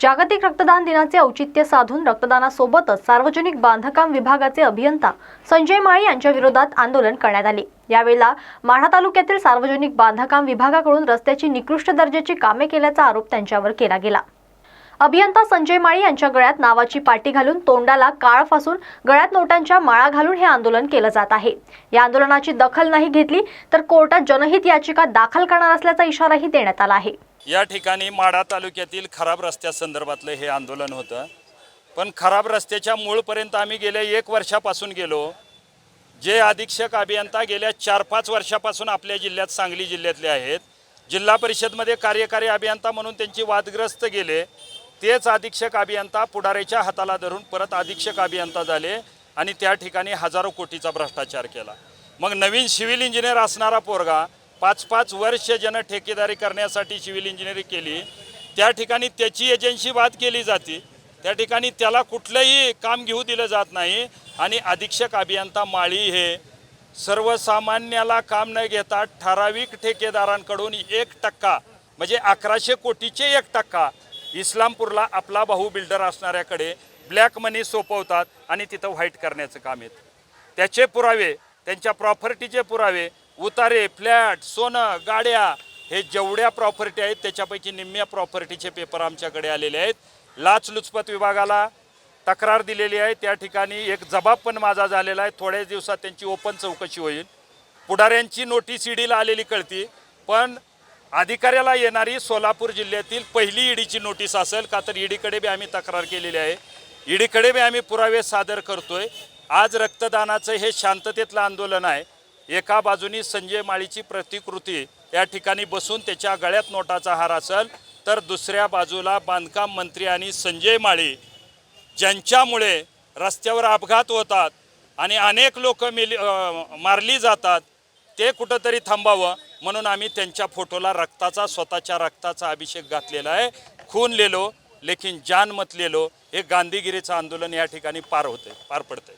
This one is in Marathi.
जागतिक रक्तदान दिनाचे औचित्य साधून रक्तदानासोबतच सार्वजनिक बांधकाम विभागाचे अभियंता संजय माळी यांच्या विरोधात आंदोलन करण्यात आले. यावेळेला माढा तालुक्यातील सार्वजनिक बांधकाम विभागाकडून रस्त्याची निकृष्ट दर्जाची कामे केल्याचा आरोप त्यांच्यावर केला गेला. अभियंता संजय माळी यांच्या गळ्यात नावाची पाटी घालून तोंडाला काळ फासून गळ्यात नोटांच्या माळा घालून हे आंदोलन केलं जात आहे. या आंदोलनाची दखल नाही घेतली तर कोर्टात जनहित याचिका दाखल करणार असल्याचा इशाराही देण्यात आला आहे. या ठिकाणी माढा तालुक्यातील खराब रस्त्यासंदर्भातलं हे आंदोलन होतं. पण खराब रस्त्याच्या मूळपर्यंत आम्ही गेल्या एक वर्षापासून गेलो. जे अधीक्षक अभियंता गेल्या चार पाच वर्षापासून आपल्या जिल्ह्यात सांगली जिल्ह्यातले आहेत. जिल्हा परिषदमध्ये कार्यकारी अभियंता म्हणून त्यांची वादग्रस्त गेले. तेच अधीक्षक अभियंता पुढाऱ्याच्या हाताला धरून परत अधीक्षक अभियंता झाले आणि त्या ठिकाणी हजारो कोटीचा भ्रष्टाचार केला. मग नवीन सिव्हिल इंजिनियर असणारा पोरगा पाच पाच वर्ष ज्यानं ठेकेदारी करण्यासाठी सिव्हिल इंजिनिअरिंग केली त्या ठिकाणी त्याची एजन्सी बाद केली जाते. त्या ठिकाणी त्याला कुठलंही काम घेऊ दिलं जात नाही आणि अधीक्षक अभियंता माळी हे सर्वसामान्याला काम न घेता ठराविक ठेकेदारांकडून एक टक्का म्हणजे अकराशे कोटीचे एक टक्का इस्लामपूरला आपला भाऊ बिल्डर असणाऱ्याकडे ब्लॅक मनी सोपवतात आणि तिथं व्हाईट करण्याचं काम येतं. त्याचे पुरावे त्यांच्या प्रॉपर्टीचे पुरावे उतारे फ्लॅट सोनं गाड्या हे जेवढ्या प्रॉपर्टी आहेत त्याच्यापैकी निम्म्या प्रॉपर्टीचे पेपर आमच्याकडे आलेले आहेत. लाचलुचपत विभागाला तक्रार दिलेली आहे. त्या ठिकाणी एक जबाब पण माझा झालेला आहे. थोड्याच दिवसात त्यांची ओपन चौकशी होईल. पुढाऱ्यांची नोटीस ईडीला आलेली कळती पण अधिकाऱ्याला येणारी सोलापूर जिल्ह्यातील पहिली ईडीची नोटीस असेल का तर ईडीकडे बी आम्ही तक्रार केलेली आहे. ईडीकडे बी आम्ही पुरावे सादर करतोय. आज रक्तदानाचं हे शांततेतलं आंदोलन आहे. एका बाजूनी संजय माळीची प्रतिकृती या ठिकाणी बसून त्याच्या गळ्यात नोटाचा हार असेल तर दुसऱ्या बाजूला बांधकाम मंत्री आणि संजय माळी ज्यांच्यामुळे रस्त्यावर अपघात होतात आणि अनेक लोक मिली मारली जातात ते कुठंतरी थांबावं म्हणून आम्ही त्यांच्या फोटोला रक्ताचा स्वतःच्या रक्ताचा अभिषेक घातलेला आहे. खून लेलो लेकिन जान मत लेलो हे गांधीगिरीचं आंदोलन या ठिकाणी पार होते पार पडते